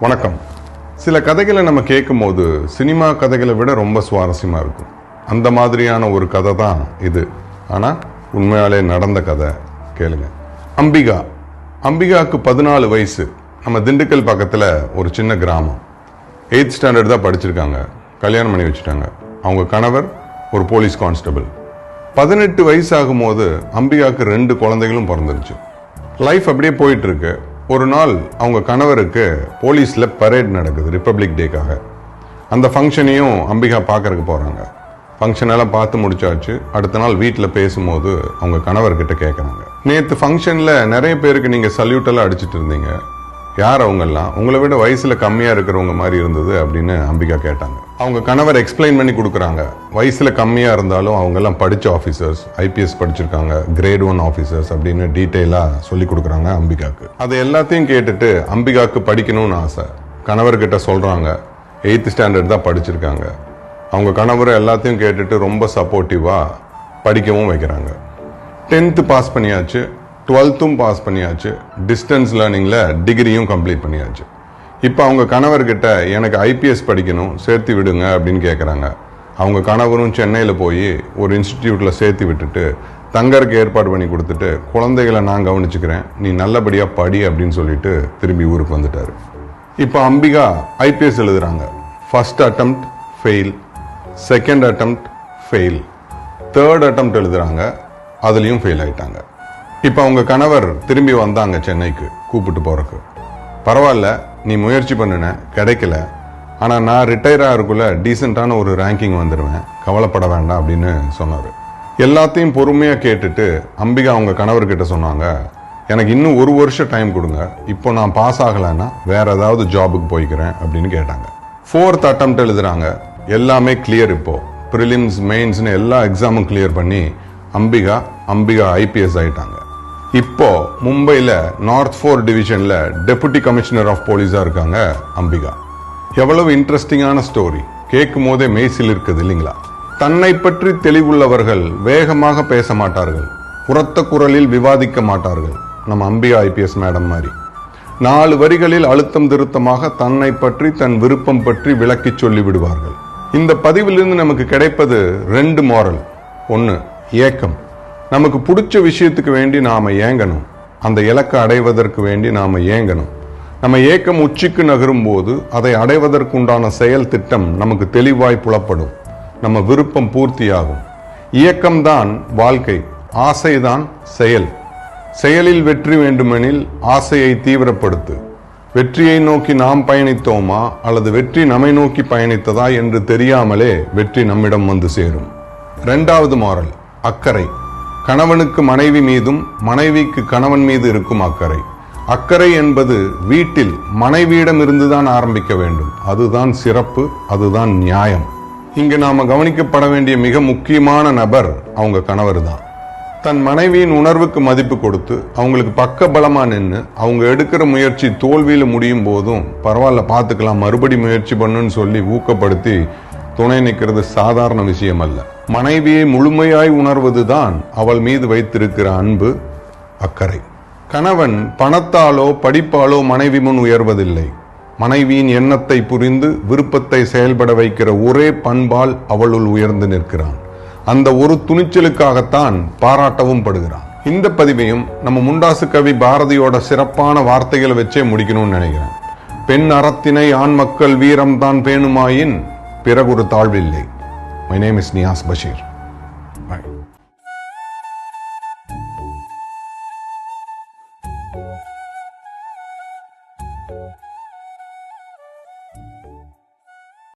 வணக்கம். சில கதைகளை நம்ம கேட்கும்போது சினிமா கதைகளை விட ரொம்ப சுவாரஸ்யமாக இருக்கும். அந்த மாதிரியான ஒரு கதை தான் இது. ஆனால் உண்மையாலே நடந்த கதை கேளுங்க. அம்பிகா. அம்பிகாவுக்கு பதினாலு வயசு. நம்ம திண்டுக்கல் பக்கத்தில் ஒரு சின்ன கிராமம். எயித் ஸ்டாண்டர்ட் தான் படிச்சிருக்காங்க. கல்யாணம் பண்ணி வச்சுட்டாங்க. அவங்க கணவர் ஒரு போலீஸ் கான்ஸ்டபிள். பதினெட்டு வயசு ஆகும்போது அம்பிகாவுக்கு ரெண்டு குழந்தைகளும் பிறந்துருச்சு. லைஃப் அப்படியே போயிட்டுருக்கு ஒரு நாள் அவங்க கணவருக்கு போலீஸில் பரேட் நடக்குது ரிப்பப்ளிக் டேக்காக. அந்த ஃபங்க்ஷனையும் அம்பிகா பார்க்கறக்கு போகிறாங்க ஃபங்க்ஷனெல்லாம் பார்த்து முடிச்சாச்சு. அடுத்த நாள் வீட்டில் பேசும்போது அவங்க கணவர்கிட்ட கேட்குறாங்க நேற்று ஃபங்க்ஷனில் நிறைய பேருக்கு நீங்கள் சல்யூட்டெல்லாம் அடிச்சிட்டு இருந்தீங்க. யார் அவங்கெல்லாம்? உங்களை விட வயசில் கம்மியாக இருக்கிறவங்க மாதிரி இருந்தது அப்படின்னு அம்பிகா கேட்டாங்க. அவங்க கணவர் எக்ஸ்பிளைன் பண்ணி கொடுக்குறாங்க. வயசில் கம்மியாக இருந்தாலும் அவங்கெல்லாம் படித்த ஆஃபீஸர்ஸ் ஐபிஎஸ் படிச்சிருக்காங்க கிரேட் ஒன் ஆஃபீஸர்ஸ் அப்படின்னு டீட்டெயிலாக சொல்லி கொடுக்குறாங்க அம்பிகாக்கு. அது எல்லாத்தையும் கேட்டுட்டு அம்பிகாக்கு படிக்கணும்னு ஆசை. கணவர்கிட்ட சொல்கிறாங்க எயித்து ஸ்டாண்டர்ட் தான் படிச்சிருக்காங்க. அவங்க கணவர் எல்லாத்தையும் கேட்டுட்டு ரொம்ப சப்போர்ட்டிவாக படிக்கவும் வைக்கிறாங்க. டென்த்து பாஸ் பண்ணியாச்சு. டுவெல்த்தும் பாஸ் பண்ணியாச்சு. டிஸ்டன்ஸ் லேர்னிங்கில் டிகிரியும் கம்ப்ளீட் பண்ணியாச்சு. இப்போ அவங்க கணவர்கிட்ட எனக்கு ஐபிஎஸ் படிக்கணும் சேர்த்து விடுங்க அப்படின்னு கேட்குறாங்க அவங்க கணவரும் சென்னையில் போய் ஒரு இன்ஸ்டிடியூட்டில் சேர்த்து விட்டுட்டு தங்கறக்கு ஏற்பாடு பண்ணி கொடுத்துட்டு குழந்தைகளை நான் கவனிச்சுக்கிறேன் நீ நல்லபடியாக படி அப்படின்னு சொல்லிட்டு திரும்பி ஊருக்கு வந்துட்டாரு. இப்போ அம்பிகா ஐபிஎஸ் எழுதுகிறாங்க first attempt fail second attempt fail third attempt எழுதுகிறாங்க அதுலேயும் ஃபெயில் ஆயிட்டாங்க. இப்போ அவங்க கணவர் திரும்பி வந்தாங்க சென்னைக்கு கூப்பிட்டு போறக்கு. பரவாயில்ல நீ முயற்சி பண்ணுன கிடைக்கல. ஆனால் நான் ரிட்டையர் ஆகிறதுக்குள்ள டீசெண்டான ஒரு ரேங்கிங் வந்துடுவேன் கவலைப்பட வேண்டாம் அப்படின்னு சொன்னார். எல்லாத்தையும் பொறுமையாக கேட்டுட்டு அம்பிகா அவங்க கணவர்கிட்ட சொன்னாங்க எனக்கு இன்னும் ஒரு வருஷம் டைம் கொடுங்க. இப்போ நான் பாஸ் ஆகலைன்னா வேற ஏதாவது ஜாபுக்கு போய்க்கிறேன் அப்படின்னு கேட்டாங்க. ஃபோர்த் அட்டம்ப்ட் எழுதுறாங்க எல்லாமே கிளியர் இப்போ. ப்ரிலிம்ஸ் மெயின்ஸ்னு எல்லா எக்ஸாமும் கிளியர் பண்ணி அம்பிகா அம்பிகா ஐபிஎஸ் ஆயிட்டாங்க. இப்போ மும்பையில் நார்த் ஃபோர் டிவிஷனில் டெபுட்டி கமிஷனர் ஆஃப் போலீஸாக இருக்காங்க அம்பிகா. எவ்வளவு இன்ட்ரெஸ்டிங்கான ஸ்டோரி. கேட்கும் போதே மெய்சில் இருக்குது இல்லைங்களா? தன்னை பற்றி தெளிவுள்ளவர்கள் வேகமாக பேச மாட்டார்கள். உரத்த குரலில் விவாதிக்க மாட்டார்கள். நம்ம அம்பிகா ஐபிஎஸ் மேடம் மாதிரி. நாலு வரிகளில் அழுத்தம் திருத்தமாக தன்னை பற்றி தன் விருப்பம் பற்றி விளக்கிச் சொல்லி விடுவார்கள். இந்த பதிவிலிருந்து நமக்கு கிடைப்பது ரெண்டு மாரல் ஒன்று ஏக்கம். நமக்கு பிடிச்ச விஷயத்துக்கு வேண்டி நாம ஏங்கணும். அந்த இலக்கை அடைவதற்கு வேண்டி நாம் ஏங்கணும். நம்ம ஏக்கம் உச்சிக்கு நகரும் போது அதை அடைவதற்குண்டான செயல் திட்டம் நமக்கு தெளிவாய் புலப்படும். நம்ம விருப்பம் பூர்த்தியாகும். இயக்கம்தான் வாழ்க்கை ஆசைதான் செயல். செயலில் வெற்றி வேண்டுமெனில் ஆசையை தீவிரப்படுத்து. வெற்றியை நோக்கி நாம் பயணித்தோமா அல்லது வெற்றி நம்மை நோக்கி பயணித்ததா என்று தெரியாமலே வெற்றி நம்மிடம் வந்து சேரும். இரண்டாவது மாறல் அக்கறை. கணவனுக்கு மனைவி மீதும் மனைவிக்கு கணவன் மீது இருக்கும் அக்கறை. அக்கறை என்பது வீட்டில் மனைவியிடம் இருந்துதான் ஆரம்பிக்க வேண்டும். அதுதான் சிறப்பு அதுதான் நியாயம். இங்கு நாம கவனிக்கப்பட வேண்டிய மிக முக்கியமான நபர் அவங்க கணவர் தான் தன் மனைவியின் உணர்வுக்கு மதிப்பு கொடுத்து அவங்களுக்கு பக்க பலமா நின்று அவங்க எடுக்கிற முயற்சி தோல்வியில் முடியும் போதும் பரவாயில்ல பார்த்துக்கலாம் மறுபடி முயற்சி பண்ணுன்னு சொல்லி ஊக்கப்படுத்தி துணை நிற்கிறது சாதாரண விஷயம் அல்ல மனைவியை முழுமையாய் உணர்வதுதான் அவள் மீது வைத்திருக்கிற அன்பு அக்கறை. கணவன் பணத்தாலோ படிப்பாலோ மனைவி முன் உயர்வதில்லை. மனைவியின் எண்ணத்தை புரிந்து விருப்பத்தை செயல்பட வைக்கிற ஒரே பண்பால் அவளுள் உயர்ந்து நிற்கிறான். அந்த ஒரு துணிச்சலுக்காகத்தான் பாராட்டவும் படுகிறான். இந்த பதிவையும் நம்ம முண்டாசு கவி பாரதியோட சிறப்பான வார்த்தைகளை வச்சே முடிக்கணும்னு நினைக்கிறேன். பெண் அறத்தினை ஆண் மக்கள் வீரம்தான் பேணுமாயின் பிறகு ஒரு தாழ்வில்லை. My name is Nias Bashir. Bye.